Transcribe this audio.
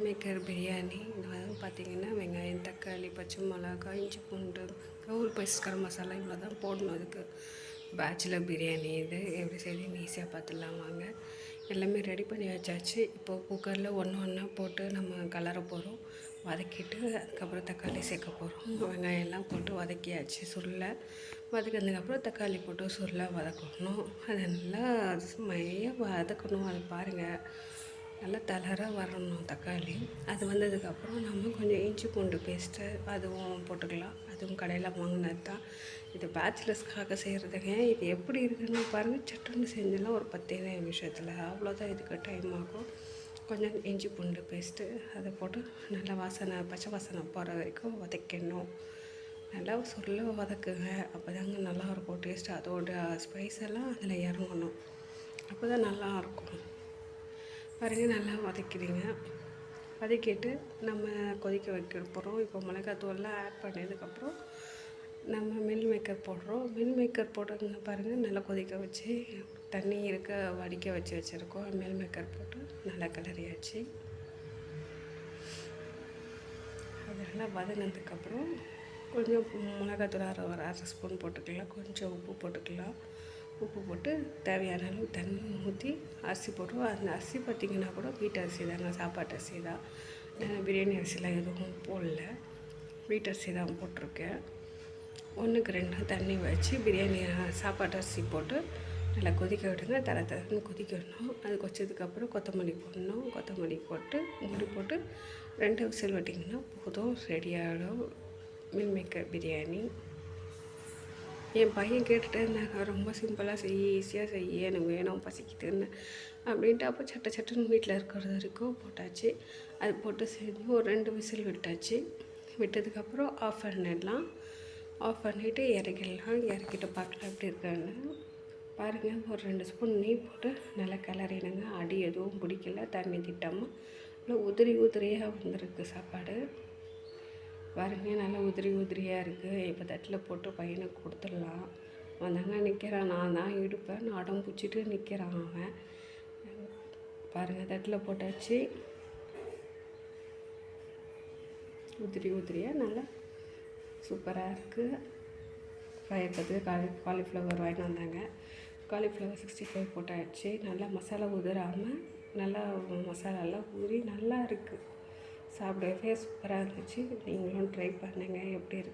Maker biryani. இது வந்து பார்த்திங்கன்னா வெங்காயம் தக்காளி பச்சை மிளகாய் இஞ்சி பூண்டு கவுர் பைஸ் கரம் மசாலா இவ்வளோ தான் போடணும் அதுக்கு. பேச்சுலர் பிரியாணி இது. எப்படி செய்யுதுன்னு ஈஸியாக பார்த்துடலாம் வாங்க. எல்லாமே ரெடி பண்ணி வச்சாச்சு. இப்போ குக்கரில் ஒன்று ஒன்றா போட்டு நம்ம கலர போகிறோம் வதக்கிட்டு அதுக்கப்புறம் தக்காளி சேர்க்க போகிறோம் வெங்காயம் எல்லாம் போட்டு வதக்கியாச்சு சுருளை. வதக்கினதுக்கப்புறம் தக்காளி போட்டு சுருளை வதக்கணும். அது நல்லா மைய வதக்கணும். அது பாருங்கள் நல்லா தளராக வரணும் தக்காளி. அது வந்ததுக்கப்புறம் நம்ம கொஞ்சம் இஞ்சி பூண்டு பேஸ்ட்டு அதுவும் போட்டுக்கலாம். அதுவும் கடையில் வாங்கினது தான் இது பேச்சுலர்ஸ்க்காக செய்கிறதுங்க இது எப்படி இருக்குன்னு பாருங்கள் சட்டுன்னு செஞ்சிடலாம் ஒரு பத்தே நிமிஷத்தில். அவ்வளோதான் இதுக்கு டைம் ஆகும். கொஞ்சம் இஞ்சி பூண்டு பேஸ்ட்டு அதை போட்டு நல்லா வாசனை பச்சை வாசனை போகிற வரைக்கும் வதக்கணும். நல்லா சொல்ல வதக்குங்க. அப்போ தாங்க நல்லாயிருக்கும் டேஸ்ட்டு அதோட ஸ்பைஸ் எல்லாம் அதில் இறங்கணும். அப்போ தான் நல்லாயிருக்கும் பாருங்கள் நல்லா வதக்கிடுங்க வதக்கிட்டு நம்ம கொதிக்க வைக்க போகிறோம் இப்போ மிளகாத்தூள்லாம் ஆட் பண்ணதுக்கப்புறம் நம்ம மில் மேக்கர் போடுறோம். மில் மேக்கர் போடுறதுங்க பாருங்கள் நல்லா கொதிக்க வச்சு தண்ணி இருக்க வடிக்க வச்சு வச்சுருக்கோம். மில் மேக்கர் போட்டு நல்லா கிளறியாச்சு அதெல்லாம் வதங்கினதுக்கப்புறம் கொஞ்சம் மிளகாத்தூள் அரை ஒரு அரை ஸ்பூன் போட்டுக்கலாம். கொஞ்சம் உப்பு போட்டுக்கலாம். உப்பு போட்டு தேவையான அளவு தண்ணி ஊற்றி அரிசி போட்டுருவோம் அந்த அரிசி பார்த்திங்கன்னா கூட வீட்டு அரிசி தாங்க சாப்பாட்டு அரிசி தான். பிரியாணி அரிசிலாம் எதுவும் போடல. வீட்டு அரிசி தான் போட்டிருக்கேன். ஒன்றுக்கு ரெண்டாக தண்ணி வச்சு பிரியாணி சாப்பாட்டு அரிசி போட்டு நல்லா கொதிக்க விடுங்க. தர தரன்னு கொதிக்க விடணும். அது கொச்சதுக்கப்புறம் கொத்தமல்லி போடணும். கொத்தமல்லி போட்டு மூடி போட்டு ரெண்டு விசில் விட்டிங்கன்னா போதும். ரெடியாகிடும் மீல் மேக்கர் பிரியாணி. என் பையன் கேட்டுகிட்டே இருந்தாங்க ரொம்ப சிம்பிளாக செய் ஈஸியாக செய்ய எனக்கு வேணும் பசிக்குதுன்னு. அப்படின்ட்டு அப்போ சட்ட சட்டுன்னு வீட்டில் இருக்கிறது வரைக்கும் போட்டாச்சு. அது போட்டு செஞ்சு ஒரு ரெண்டு விசில் விட்டாச்சு. விட்டதுக்கப்புறம் ஆஃப் பண்ணிடலாம். ஆஃப் பண்ணிவிட்டு இறக்கிடலாம். இறக்கிட்டு பார்க்கலாம் எப்படி இருக்கான்னு. பாருங்கள் ஒரு ரெண்டு ஸ்பூன் நெய் போட்டு நல்லா கிளறிடுங்க. அடி எதுவும் பிடிக்கல. தண்ணி திட்டாமல் நல்லா உதிரி உதிரியாக வந்திருக்கு சாப்பாடு. பாருங்க நல்லா உதிரி உதிரியாக இருக்குது இப்போ தட்டில் போட்டு பையனுக்கு கொடுத்துடலாம். வந்தாங்க நிற்கிறான் நான் தான் இடுப்பேன். நான் அடம் பிடிச்சிட்டு நிற்கிறான் அவன். பாருங்கள் தட்டில் போட்டாச்சு. உதிரி உதிரியாக நல்லா சூப்பராக இருக்குது ஃப்ரை காலி காலிஃப்ளவர் வாங்கிட்டு வந்தாங்க. காலிஃப்ளவர் சிக்ஸ்டி ஃபைவ் போட்டாச்சு. நல்லா மசாலா உதிராமல் நல்லா மசாலாலாம் ஊறி நல்லா இருக்குது சாப்பிடவே சூப்பராக இருந்துச்சு. நீங்களும் ட்ரை பண்ணுங்கள் எப்படி இருக்கு?